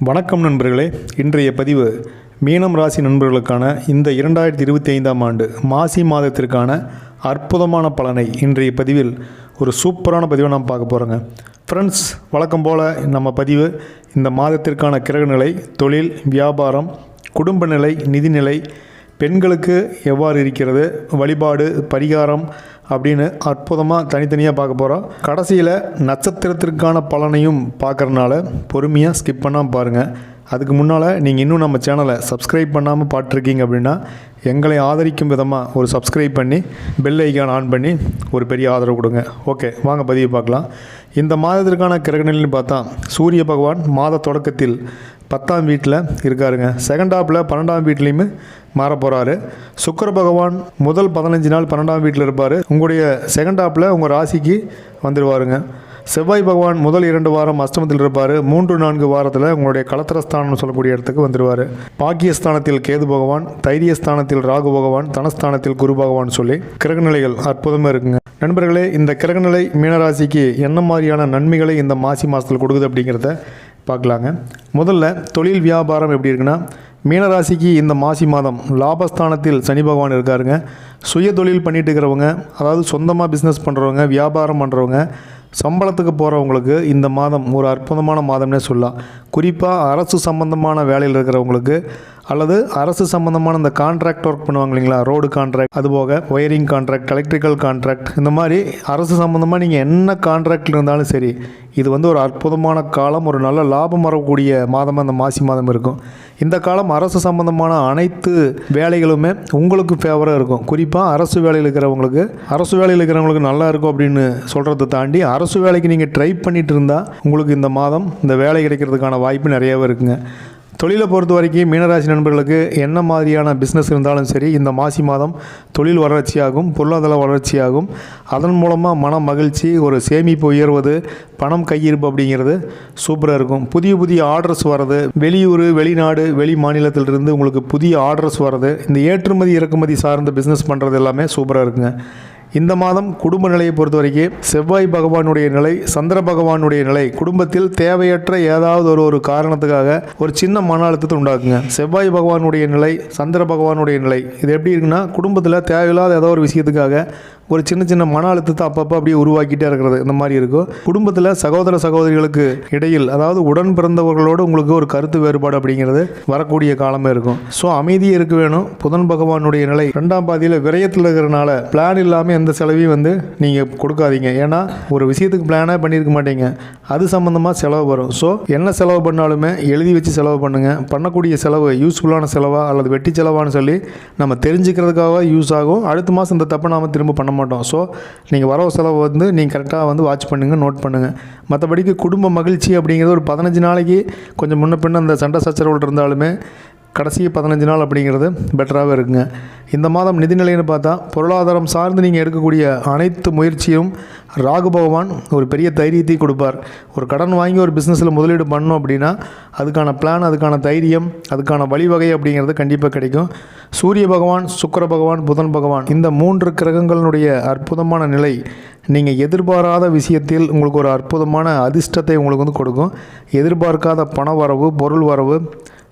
வணக்கம் நண்பர்களே. இன்றைய பதிவு மீனம் ராசி நண்பர்களுக்கான இந்த இரண்டாயிரத்தி இருபத்தி ஐந்தாம் ஆண்டு மாசி மாதத்திற்கான அற்புதமான பலனை இன்றைய பதிவில் ஒரு சூப்பரான பதிவை நாம் பார்க்க போகிறோங்க ஃப்ரெண்ட்ஸ் வழக்கம் போல் நம்ம பதிவு இந்த மாதத்திற்கான கிரக நிலை தொழில் வியாபாரம் குடும்ப நிலை நிதிநிலை பெண்களுக்கு எவ்வாறு இருக்கிறது வழிபாடு பரிகாரம் அப்படின்னு அற்புதமாக தனித்தனியாக பார்க்க போகிறோம் கடைசியில் நட்சத்திரத்திற்கான பலனையும் பார்க்குறனால பொறுமையாக ஸ்கிப் பண்ணாமல் பாருங்கள் அதுக்கு முன்னால் நீங்கள் இன்னும் நம்ம சேனலை சப்ஸ்கிரைப் பண்ணாமல் பார்த்துருக்கீங்க அப்படின்னா எங்களை ஆதரிக்கும் விதமாக ஒரு சப்ஸ்கிரைப் பண்ணி பெல் ஐக்கான் ஆன் பண்ணி ஒரு பெரிய ஆதரவு கொடுங்க. ஓகே வாங்க பதிவு பார்க்கலாம். இந்த மாதத்திற்கான கிரகணில்னு பார்த்தா சூரிய பகவான் மாத தொடக்கத்தில் பத்தாம் வீட்டில் இருக்காருங்க. செகண்ட் ஹாப்பில் பன்னெண்டாம் வீட்லேயுமே மாற போகிறாரு சுக்கர பகவான் முதல் பதினஞ்சு நாள் பன்னெண்டாம் வீட்டில் இருப்பார். உங்களுடைய செகண்ட் ஹாப்பில் உங்கள் ராசிக்கு வந்துடுவாருங்க செவ்வாய் பகவான் முதல் இரண்டு வாரம் அஷ்டமத்தில் இருப்பார். மூன்று நான்கு வாரத்தில் உங்களுடைய கலத்திரஸ்தானம் சொல்லக்கூடிய இடத்துக்கு வந்துடுவார் பாக்கியஸ்தானத்தில் கேது பகவான் தைரியஸ்தானத்தில் ராகு பகவான் தனஸ்தானத்தில் குரு பகவான் சொல்லி கிரகநிலைகள் அற்புதமாக இருக்குங்க. நண்பர்களே இந்த கிரகநிலை மீனராசிக்கு என்ன மாதிரியான நன்மைகளை இந்த மாசி மாதத்தில் கொடுக்குது அப்படிங்கிறத பார்க்கலாங்க. முதல்ல தொழில் வியாபாரம் எப்படி இருக்குன்னா மீனராசிக்கு இந்த மாசி மாதம் லாபஸ்தானத்தில் சனி பகவான் இருக்காருங்க. சுய தொழில் பண்ணிட்டு இருக்கிறவங்க அதாவது சொந்தமாக பிஸ்னஸ் பண்ணுறவங்க வியாபாரம் பண்ணுறவங்க சம்பளத்துக்கு போகிறவங்களுக்கு இந்த மாதம் ஒரு அற்புதமான மாதம்னே சொல்லலாம். குறிப்பாக அரசு சம்பந்தமான வேலையில் இருக்கிறவங்களுக்கு அல்லது அரசு சம்பந்தமான இந்த கான்ட்ராக்ட் ஒர்க் பண்ணுவாங்க இல்லைங்களா? ரோடு கான்ட்ராக்ட் அதுபோக ஒயரிங் கான்ட்ராக்ட் எலக்ட்ரிக்கல் கான்ட்ராக்ட் இந்த மாதிரி அரசு சம்பந்தமாக நீங்கள் என்ன கான்ட்ராக்டில் இருந்தாலும் சரி இது வந்து ஒரு அற்புதமான காலம் ஒரு நல்ல லாபம் வரக்கூடிய மாதமாக இந்த மாசி மாதம் இருக்கும். இந்த காலம் அரசு சம்பந்தமான அனைத்து வேலைகளுமே உங்களுக்கு ஃபேவராக இருக்கும். குறிப்பாக அரசு வேலையில் இருக்கிறவங்களுக்கு அரசு வேலையில் இருக்கிறவங்களுக்கு நல்லா இருக்கும் அப்படின்னு சொல்கிறத தாண்டி அரசு வேலைக்கு நீங்கள் ட்ரை பண்ணிட்டு இருந்தால் உங்களுக்கு இந்த மாதம் இந்த வேலை கிடைக்கிறதுக்கான வாய்ப்பு நிறையாவே இருக்குங்க. தொழிலை பொறுத்த வரைக்கும் மீனராசி நண்பர்களுக்கு என்ன மாதிரியான பிஸ்னஸ் இருந்தாலும் சரி இந்த மாசி மாதம் தொழில் வளர்ச்சியாகும் பொருளாதார வளர்ச்சியாகும். அதன் மூலமாக மன மகிழ்ச்சி ஒரு சேமிப்பு உயர்வது பணம் கையிருப்பு அப்படிங்கிறது சூப்பராக இருக்கும். புதிய புதிய ஆர்டர்ஸ் வர்றது வெளியூர் வெளிநாடு வெளி மாநிலத்திலிருந்து உங்களுக்கு புதிய ஆர்டர்ஸ் வர்றது இந்த ஏற்றுமதி இறக்குமதி சார்ந்த பிஸ்னஸ் பண்ணுறது எல்லாமே சூப்பராக இருக்குங்க. இந்த மாதம் குடும்ப நிலையை பொறுத்த வரைக்கும் செவ்வாய் பகவானுடைய நிலை சந்திர பகவானுடைய நிலை குடும்பத்தில் தேவையற்ற ஏதாவது ஒரு ஒரு காரணத்துக்காக ஒரு சின்ன மன அழுத்தத்தை உண்டாக்குங்க. செவ்வாய் பகவானுடைய நிலை சந்திர பகவானுடைய நிலை இது எப்படி இருக்குன்னா குடும்பத்தில் தேவையில்லாத ஏதோ ஒரு விஷயத்துக்காக ஒரு சின்ன சின்ன மன அழுத்தத்தை அப்பப்போ அப்படியே உருவாக்கிட்டே இருக்கிறது. இந்த மாதிரி இருக்கும். குடும்பத்தில் சகோதர சகோதரிகளுக்கு இடையில் அதாவது உடன் பிறந்தவர்களோடு உங்களுக்கு ஒரு கருத்து வேறுபாடு அப்படிங்கிறது வரக்கூடிய காலமே இருக்கும். ஸோ அமைதியாக இருக்க வேணும். புதன் பகவானுடைய நிலை ரெண்டாம் பாதியில் விரயத்தில் இருக்கிறனால பிளான் இல்லாமல் எந்த செலவையும் வந்து நீங்கள் கொடுக்காதீங்க. ஏன்னா ஒரு விஷயத்துக்கு பிளானே பண்ணியிருக்க மாட்டீங்க. அது சம்மந்தமாக செலவு வரும். ஸோ என்ன செலவு பண்ணாலுமே எழுதி வச்சு செலவு பண்ணுங்கள் பண்ணக்கூடிய செலவு யூஸ்ஃபுல்லான செலவாக அல்லது வெட்டி செலவான்னு சொல்லி நம்ம தெரிஞ்சுக்கிறதுக்காக யூஸ் ஆகும். அடுத்த மாதம் இந்த தப்பை நாம் திரும்ப பண்ண மாட்டோம். ஸோ நீங்கள் வரவு செலவு வந்து நீங்கள் கரெக்டாக வந்து வாட்ச் பண்ணுங்கள் நோட் பண்ணுங்கள் மற்றபடிக்கு குடும்ப மகிழ்ச்சி அப்படிங்கிறது ஒரு பதினஞ்சு நாளைக்கு கொஞ்சம் முன்ன பின்ன அந்த சண்டை சச்சரவுகள் இருந்தாலுமே கடைசி பதினஞ்சு நாள் அப்படிங்கிறது பெட்டராகவே இருக்குங்க. இந்த மாதம் நிதிநிலைன்னு பார்த்தா பொருளாதாரம் சார்ந்து நீங்கள் எடுக்கக்கூடிய அனைத்து முயற்சியும் ராகு பகவான் ஒரு பெரிய தைரியத்தை கொடுப்பார். ஒரு கடன் வாங்கி ஒரு பிஸ்னஸில் முதலீடு பண்ணோம் அப்படின்னா அதுக்கான பிளான் அதுக்கான தைரியம் அதுக்கான வழிவகை அப்படிங்கிறது கண்டிப்பாக கிடைக்கும். சூரிய பகவான் சுக்கர பகவான் புதன் பகவான் இந்த மூன்று கிரகங்களினுடைய அற்புதமான நிலை நீங்கள் எதிர்பாராத விஷயத்தில் உங்களுக்கு ஒரு அற்புதமான அதிர்ஷ்டத்தை உங்களுக்கு வந்து கொடுக்கும். எதிர்பார்க்காத பண வரவு பொருள் வரவு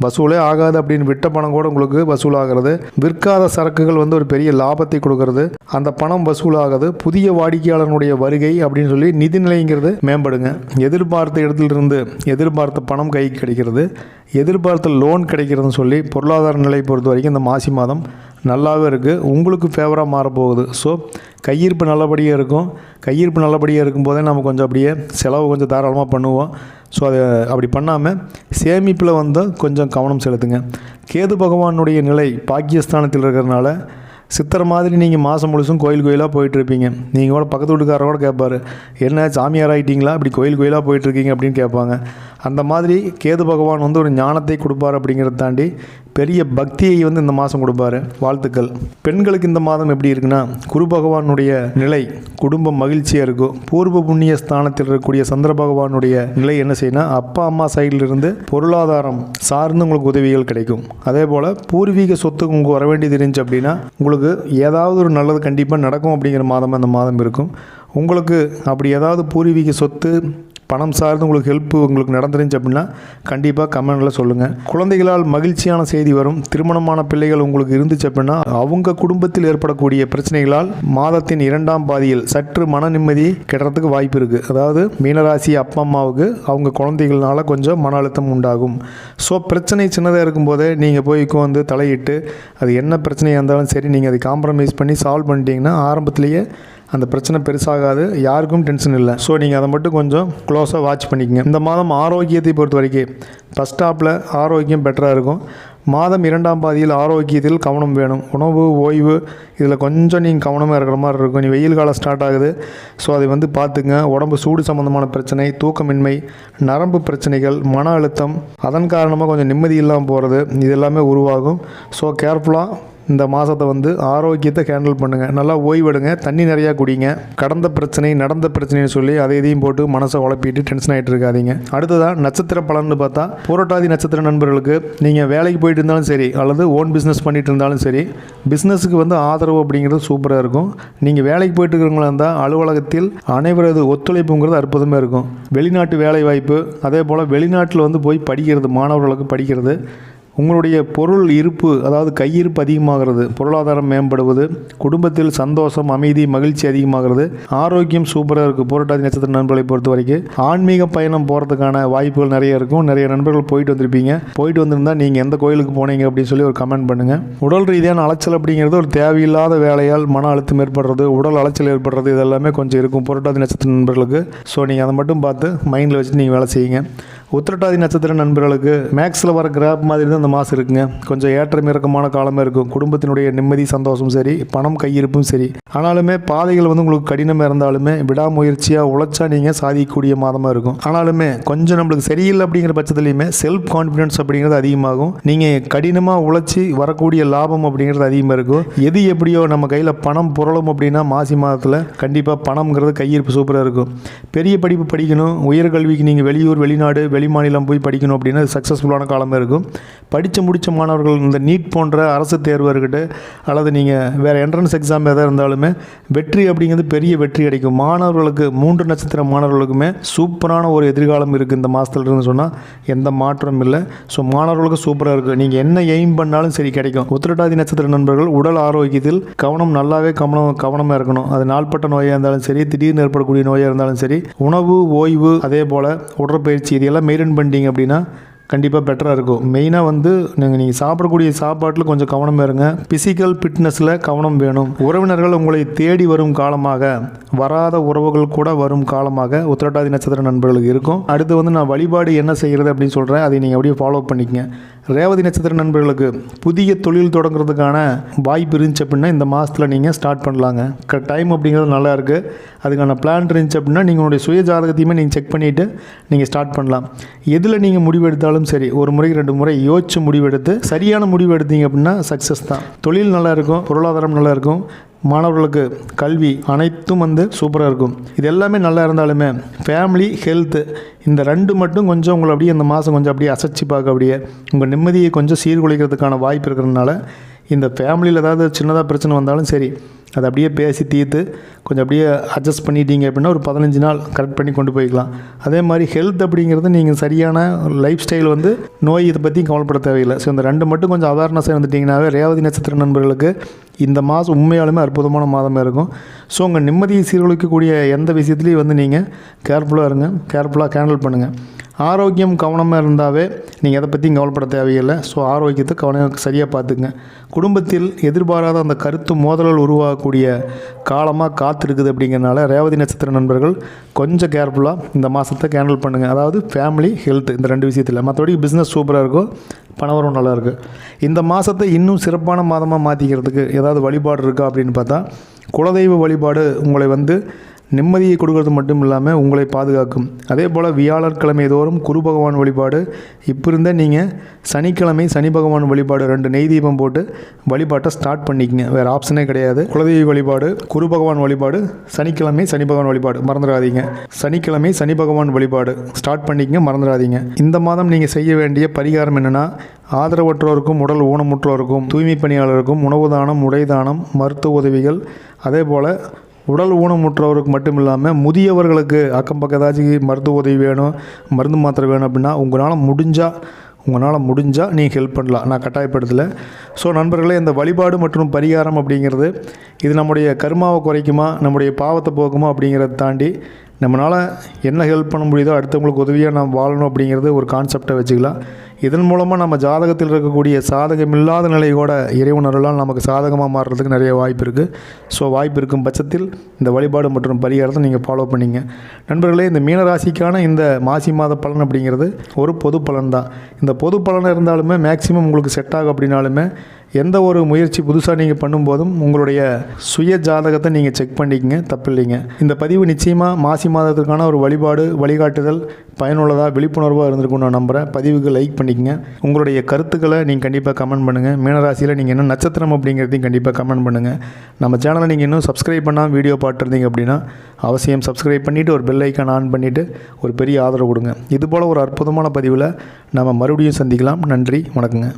வசூலே ஆகாது அப்படின்னு விட்ட பணம் கூட உங்களுக்கு வசூலாகிறது. விற்காத சரக்குகள் வந்து ஒரு பெரிய லாபத்தை கொடுக்கறது. அந்த பணம் வசூலாகுது. புதிய வாடிக்கையாளனுடைய வருகை அப்படின்னு சொல்லி நிதிநிலைங்கிறது மேம்படுங்க. எதிர்பார்த்த இடத்திலிருந்து எதிர்பார்த்த பணம் கைக்கு கிடைக்கிறது. எதிர்பார்த்த லோன் கிடைக்கிறதுன்னு சொல்லி பொருளாதார நிலை பொறுத்த வரைக்கும் இந்த மாசி மாதம் நல்லாவே இருக்குது உங்களுக்கு ஃபேவராக மாறப்போகுது. ஸோ கையிருப்பு நல்லபடியாக இருக்கும். கையிருப்பு நல்லபடியாக இருக்கும்போதே நம்ம கொஞ்சம் அப்படியே செலவு கொஞ்சம் தாராளமாக பண்ணுவோம். ஸோ அதை அப்படி பண்ணாமல் சேமிப்பில் வந்து கொஞ்சம் கவனம் செலுத்துங்க. கேது பகவானுடைய நிலை பாக்கியஸ்தானத்தில் இருக்கிறனால சித்தர் மாதிரி நீங்கள் மாதம் முழுசும் கோயில் கோயிலாக போயிட்டுருப்பீங்க நீங்கள் கூட பக்கத்து வீட்டுக்காரர் கூட என்ன சாமியார் ஆகிட்டிங்களா இப்படி கோயில் கோயிலாக போயிட்டுருக்கீங்க அப்படின்னு கேட்பாங்க. அந்த மாதிரி கேது பகவான் வந்து ஒரு ஞானத்தை கொடுப்பார் அப்படிங்கிறத தாண்டி பெரிய பக்தியை வந்து இந்த மாதம் கொடுப்பாரு. வாழ்த்துக்கள். பெண்களுக்கு இந்த மாதம் எப்படி இருக்குன்னா குரு பகவானுடைய நிலை குடும்பம் மகிழ்ச்சியாக இருக்கும். பூர்வ புண்ணிய ஸ்தானத்தில் இருக்கக்கூடிய சந்திர பகவானுடைய நிலை என்ன செய்யணும் அப்பா அம்மா சைடில் இருந்து பொருளாதாரம் சார்ந்து உங்களுக்கு உதவிகள் கிடைக்கும். அதே போல் பூர்வீக சொத்து உங்களுக்கு வர வேண்டியது இருந்துச்சு அப்படின்னா உங்களுக்கு ஏதாவது ஒரு நல்லது கண்டிப்பாக நடக்கும் அப்படிங்கிற மாதம் அந்த மாதம் இருக்கும். உங்களுக்கு அப்படி ஏதாவது பூர்வீக சொத்து பணம் சார்ந்து உங்களுக்கு ஹெல்ப் உங்களுக்கு நடந்துருந்துச்சு அப்படின்னா கண்டிப்பாக கமெண்டில் சொல்லுங்கள் குழந்தைகளால் மகிழ்ச்சியான செய்தி வரும். திருமணமான பிள்ளைகள் உங்களுக்கு இருந்துச்சு அப்படின்னா அவங்க குடும்பத்தில் ஏற்படக்கூடிய பிரச்சனைகளால் மாதத்தின் இரண்டாம் பாதியில் சற்று மன நிம்மதி கெடுறதுக்கு வாய்ப்பு இருக்குது அதாவது மீனராசி அப்பா அம்மாவுக்கு அவங்க குழந்தைகள்னால கொஞ்சம் மன அழுத்தம் உண்டாகும். ஸோ பிரச்சனை சின்னதாக இருக்கும்போதே நீங்கள் போய் வந்து தலையிட்டு அது என்ன பிரச்சனையாக இருந்தாலும் சரி நீங்கள் அதை காம்ப்ரமைஸ் பண்ணி சால்வ் பண்ணிட்டீங்கன்னா ஆரம்பத்திலேயே அந்த பிரச்சனை பெருசாகாது யாருக்கும் டென்ஷன் இல்லை. ஸோ நீங்கள் அதை மட்டும் கொஞ்சம் க்ளோஸாக வாட்ச் பண்ணிக்கங்க. இந்த மாதம் ஆரோக்கியத்தை பொறுத்த வரைக்கும் ஃபஸ்ட் ஸ்டாப்பில் ஆரோக்கியம் பெட்டராக இருக்கும். மாதம் இரண்டாம் பாதியில் ஆரோக்கியத்தில் கவனம் வேணும். உணவு ஓய்வு இதில் கொஞ்சம் நீங்கள் கவனமாக இருக்கிற மாதிரி இருக்கும். நீ வெயில் காலம் ஸ்டார்ட் ஆகுது. ஸோ அதை வந்து பார்த்துங்க உடம்பு சூடு சம்மந்தமான பிரச்சனை தூக்கமின்மை நரம்பு பிரச்சனைகள் மன அழுத்தம் அதன் காரணமாக கொஞ்சம் நிம்மதி இல்லாமல் போகிறது இது எல்லாமே உருவாகும். ஸோ கேர்ஃபுல்லாக இந்த மாதத்தை வந்து ஆரோக்கியத்தை ஹேண்டில் பண்ணுங்கள் நல்லா ஓய்வெடுங்க. தண்ணி நிறையா குடிங்க. கடந்த பிரச்சனை நடந்த பிரச்சனைன்னு சொல்லி அதை இதையும் போட்டு மனசை உழப்பிட்டு டென்ஷன் ஆகிட்டு இருக்காதிங்க. அடுத்ததாக நட்சத்திர பலன்னு பார்த்தா புரட்டாதி நட்சத்திர நண்பர்களுக்கு நீங்கள் வேலைக்கு போயிட்டு இருந்தாலும் சரி அல்லது ஓன் பிஸ்னஸ் பண்ணிட்டு இருந்தாலும் சரி பிஸ்னஸுக்கு வந்து ஆதரவு அப்படிங்கிறது சூப்பராக இருக்கும். நீங்கள் வேலைக்கு போயிட்டு இருக்கிறவங்களா இருந்தால் அலுவலகத்தில் அனைவரது ஒத்துழைப்புங்கிறது அற்புதமாக இருக்கும். வெளிநாட்டு வேலை வாய்ப்பு அதே போல் வெளிநாட்டில் வந்து போய் படிக்கிறது மாணவர்களுக்கு படிக்கிறது உங்களுடைய பொருள் இருப்பு அதாவது கையிருப்பு அதிகமாகிறது பொருளாதாரம் மேம்படுவது குடும்பத்தில் சந்தோஷம் அமைதி மகிழ்ச்சி அதிகமாகிறது ஆரோக்கியம் சூப்பராக இருக்குது புரட்டாதி நட்சத்திர நண்பர்களை பொறுத்த வரைக்கும். ஆன்மீக பயணம் போகிறதுக்கான வாய்ப்புகள் நிறைய இருக்கும் நிறைய நண்பர்கள் போயிட்டு வந்திருப்பீங்க. போயிட்டு வந்திருந்தால் நீங்கள் எந்த கோயிலுக்கு போனீங்க அப்படின்னு சொல்லி ஒரு கமெண்ட் பண்ணுங்கள் உடல் ரீதியான அலைச்சல் அப்படிங்கிறது ஒரு தேவையில்லாத வேலையால் மன அழுத்தம் ஏற்படுறது உடல் அலைச்சல் ஏற்படுறது இதெல்லாமே கொஞ்சம் இருக்கும் புரட்டாதி நட்சத்திர நண்பர்களுக்கு. ஸோ நீங்கள் அதை மட்டும் பார்த்து மைண்டில் வச்சு நீங்கள் வேலை செய்யுங்க. உத்திரட்டாதி நட்சத்திர நண்பர்களுக்கு மேக்ஸில் வர கிராப் மாதிரி தான் இந்த மாதம் இருக்குங்க. கொஞ்சம் ஏற்றம் இறக்கமான காலமாக இருக்கும். குடும்பத்தினுடைய நிம்மதி சந்தோஷம் சரி பணம் கையிருப்பும் சரி. ஆனாலுமே பாதைகள் வந்து உங்களுக்கு கடினமாக இருந்தாலுமே விடாமுயற்சியாக உழைச்சா நீங்கள் சாதிக்கக்கூடிய மாதமாக இருக்கும். ஆனாலுமே கொஞ்சம் நம்மளுக்கு சரியில்லை அப்படிங்கிற பட்சத்துலையுமே செல்ஃப் கான்ஃபிடன்ஸ் அப்படிங்கிறது அதிகமாகும். நீங்கள் கடினமாக உழைச்சி வரக்கூடிய லாபம் அப்படிங்கிறது அதிகமாக இருக்கும். எது எப்படியோ நம்ம கையில் பணம் புரளும் அப்படின்னா மாசி மாதத்தில் கண்டிப்பாக பணம்ங்கிறது கையிருப்பு சூப்பராக இருக்கும். பெரிய படிப்பு படிக்கணும். உயர்கல்விக்கு நீங்கள் வெளியூர் வெளிநாடு வெளி வெளிமாநிலம் போய் படிக்கணும் அப்படின்னா சக்ஸஸ்ஃபுல்லான காலமாக இருக்கும். படித்து முடித்த மாணவர்கள் இந்த நீட் போன்ற அரசு தேர்வு இருக்கட்டும் அல்லது நீங்கள் வேறு என்ட்ரன்ஸ் எக்ஸாம் எதாக இருந்தாலுமே வெற்றி அப்படிங்கிறது பெரிய வெற்றி கிடைக்கும். மாணவர்களுக்கு மூன்று நட்சத்திர மாணவர்களுக்குமே சூப்பரான ஒரு எதிர்காலம் இருக்குது இந்த மாதத்துல சொன்னால் எந்த மாற்றமும் இல்லை. ஸோ மாணவர்களுக்கு சூப்பராக இருக்குது நீங்கள் என்ன எய்ம் பண்ணாலும் சரி கிடைக்கும். உத்திரட்டாதி நட்சத்திர நண்பர்கள் உடல் ஆரோக்கியத்தில் கவனம் நல்லாவே கவனம் கவனமாக இருக்கணும். அது நாள்பட்ட நோயாக இருந்தாலும் சரி திடீர்னு ஏற்படக்கூடிய நோயாக இருந்தாலும் சரி உணவு ஓய்வு அதே போல் உடற்பயிற்சி இது எல்லாம் மெயின்டைன் பண்ணிட்டீங்க அப்படின்னா கண்டிப்பாக பெட்டராக இருக்கும். மெயினாக வந்து நீங்கள் நீங்கள் சாப்பிடக்கூடிய சாப்பாட்டில் கொஞ்சம் கவனம் இருங்க. ஃபிசிக்கல் ஃபிட்னஸில் கவனம் வேணும். உறவினர்கள் உங்களை தேடி வரும் காலமாக வராத உறவுகள் கூட வரும் காலமாக உத்திரட்டாதி நட்சத்திர நண்பர்களுக்கு இருக்கும். அடுத்து வந்து நான் வழிபாடு என்ன செய்கிறது அப்படின்னு சொல்கிறேன் அதை நீங்கள் அப்படியே ஃபாலோ பண்ணிக்கங்க. ரேவதி நட்சத்திர நண்பர்களுக்கு புதிய தொழில் தொடங்குறதுக்கான வாய்ப்பு இருந்துச்சு அப்படின்னா இந்த மாதத்தில் நீங்கள் ஸ்டார்ட் பண்ணலாங்க. க டைம் அப்படிங்கிறது நல்லா இருக்குது அதுக்கான பிளான் இருந்துச்சு அப்படின்னா நீங்கள் உங்களுடைய சுய ஜாதகத்தையுமே நீங்கள் செக் பண்ணிவிட்டு நீங்கள் ஸ்டார்ட் பண்ணலாம். எதில் நீங்கள் முடிவெடுத்தாலும் சரி ஒரு முறைக்கு ரெண்டு முறை யோசிச்சு முடிவெடுத்து சரியான முடிவு எடுத்தீங்க அப்படின்னா சக்ஸஸ் தான். தொழில் நல்லா இருக்கும் பொருளாதாரம் நல்லா இருக்கும். மாணவர்களுக்கு கல்வி அனைத்தும் வந்து சூப்பராக இருக்கும். இது எல்லாமே நல்லா இருந்தாலுமே ஃபேமிலி ஹெல்த்து இந்த ரெண்டு மட்டும் கொஞ்சம் உங்களை அப்படியே இந்த மாதம் கொஞ்சம் அப்படியே அசைச்சு பார்க்க அப்படியே உங்கள் நிம்மதியை கொஞ்சம் சீர்குலைக்கிறதுக்கான வாய்ப்பு இருக்கிறதுனால இந்த ஃபேமிலியில் ஏதாவது சின்னதாக பிரச்சனை வந்தாலும் சரி அதை அப்படியே பேசி தீர்த்து கொஞ்சம் அப்படியே அட்ஜஸ்ட் பண்ணிட்டீங்க அப்படின்னா ஒரு பதினஞ்சு நாள் கரெக்ட் பண்ணி கொண்டு போய்க்கலாம். அதே மாதிரி ஹெல்த் அப்படிங்கிறது நீங்கள் சரியான லைஃப் ஸ்டைல் வந்து நோய் இதை பற்றி கவலைப்பட தேவையில்லை. ஸோ இந்த ரெண்டு மட்டும் கொஞ்சம் அவேர்னஸாக இருந்துட்டிங்கனாவே ரேவதி நட்சத்திர நண்பர்களுக்கு இந்த மாதம் உண்மையாலுமே அற்புதமான மாதமாக இருக்கும். ஸோ உங்கள் நிம்மதியை சீர்குலைக்கக்கூடிய எந்த விஷயத்துலையும் வந்து நீங்கள் கேர்ஃபுல்லாக இருங்க. கேர்ஃபுல்லாக ஹேண்டில் பண்ணுங்கள் ஆரோக்கியம் கவனமாக இருந்தாவே நீங்கள் எதை பற்றியும் கவலைப்பட தேவையில்லை. ஸோ ஆரோக்கியத்தை கவனம் சரியாக பார்த்துக்குங்க. குடும்பத்தில் எதிர்பாராத அந்த கருத்து மோதல்கள் உருவாகக்கூடிய காலமாக காத்திருக்குது அப்படிங்கிறனால ரேவதி நட்சத்திர நண்பர்கள் கொஞ்சம் கேர்ஃபுல்லாக இந்த மாதத்தை கேண்டில் பண்ணுங்கள் அதாவது ஃபேமிலி ஹெல்த் இந்த ரெண்டு விஷயத்தில். மற்றபடி பிஸ்னஸ் சூப்பராக இருக்கும் பணவரம் நல்லாயிருக்கு இந்த மாதத்தை இன்னும் சிறப்பான மாதமாக மாற்றிக்கிறதுக்கு ஏதாவது வழிபாடு இருக்கா அப்படின்னு பார்த்தா குலதெய்வ வழிபாடு உங்களை வந்து நிம்மதியை கொடுக்கறது மட்டும் இல்லாமல் உங்களை பாதுகாக்கும். அதே போல் வியாழக்கிழமை தோறும் குரு பகவான் வழிபாடு. இப்போ இருந்தே நீங்கள் சனிக்கிழமை சனி பகவான் வழிபாடு ரெண்டு நெய் தீபம் போட்டு வழிபாட்டை ஸ்டார்ட் பண்ணிக்கங்க. வேறு ஆப்ஷனே கிடையாது. குலதெய்வ வழிபாடு குரு பகவான் வழிபாடு சனிக்கிழமை சனி பகவான் வழிபாடு. மறந்துடாதீங்க. சனிக்கிழமை சனி பகவான் வழிபாடு. ஸ்டார்ட் பண்ணிக்கங்க மறந்துடாதீங்க. இந்த மாதம் நீங்கள் செய்ய வேண்டிய பரிகாரம் என்னென்னா ஆதரவற்றோருக்கும் உடல் ஊனமுற்றோருக்கும் தூய்மை பணியாளருக்கும் உணவு தானம் உடை தானம் மருத்துவ உதவிகள். அதே போல் உடல் ஊனமுற்றவருக்கு மட்டும் இல்லாமல் முதியவர்களுக்கு அக்கம் பக்கம் ஏதாச்சும் மருத்துவ உதவி வேணும் மருந்து மாத்திரை வேணும் அப்படின்னா உங்களால் முடிஞ்சால் உங்களால் முடிஞ்சால் நீங்கள் ஹெல்ப் பண்ணலாம். நான் கட்டாயப்படுத்தலை. ஸோ நண்பர்களே இந்த வழிபாடு மற்றும் பரிகாரம் அப்படிங்கிறது இது நம்முடைய கருமாவை குறைக்குமா நம்முடைய பாவத்தை போக்குமா அப்படிங்கிறத தாண்டி நம்மளால் என்ன ஹெல்ப் பண்ண முடியுதோ அடுத்தவங்களுக்கு உதவியாக நாம் வாழணும் அப்படிங்கிறது ஒரு கான்செப்டை வச்சுக்கலாம். இதன் மூலமாக நம்ம ஜாதகத்தில் இருக்கக்கூடிய சாதகமில்லாத நிலை கூட இறைவனரெல்லாம் நமக்கு சாதகமாக மாறுறதுக்கு நிறைய வாய்ப்பு இருக்குது ஸோ வாய்ப்பு இருக்கும் பட்சத்தில் இந்த வழிபாடு மற்றும் பரிகாரத்தை நீங்கள் ஃபாலோ பண்ணிங்க. நண்பர்களே இந்த மீனராசிக்கான இந்த மாசி மாத பலன் அப்படிங்கிறது ஒரு பொது பலன் தான். இந்த பொது பலன் இருந்தாலுமே மேக்ஸிமம் உங்களுக்கு செட் ஆகும் அப்படின்னாலுமே எந்த ஒரு முயற்சி புதுசாக நீங்கள் பண்ணும்போதும் உங்களுடைய சுய ஜாதகத்தை நீங்கள் செக் பண்ணிக்கங்க. தப்பில்லைங்க. இந்த பதிவு நிச்சயமாக மாசி மாதத்திற்கான ஒரு வழிபாடு வழிகாட்டுதல் பயனுள்ளதாக விழிப்புணர்வாக இருந்திருக்கும் நான் நம்புகிறேன் பதிவுக்கு லைக் பண்ணிக்கங்க. உங்களுடைய கருத்துக்களை நீங்கள் கண்டிப்பாக கமெண்ட் பண்ணுங்கள் மீனராசியில் நீங்கள் என்ன நட்சத்திரம் அப்படிங்கிறதையும் கண்டிப்பாக கமெண்ட் பண்ணுங்கள் நம்ம சேனலை நீங்கள் இன்னும் சப்ஸ்கிரைப் பண்ணாமல் வீடியோ பார்த்துருந்தீங்க அப்படின்னா அவசியம் சப்ஸ்கிரைப் பண்ணிவிட்டு ஒரு பெல் ஐக்கான் ஆன் பண்ணிவிட்டு ஒரு பெரிய ஆதரவு கொடுங்க. இதுபோல் ஒரு அற்புதமான பதிவில் நம்ம மறுபடியும் சந்திக்கலாம். நன்றி. வணக்கங்க.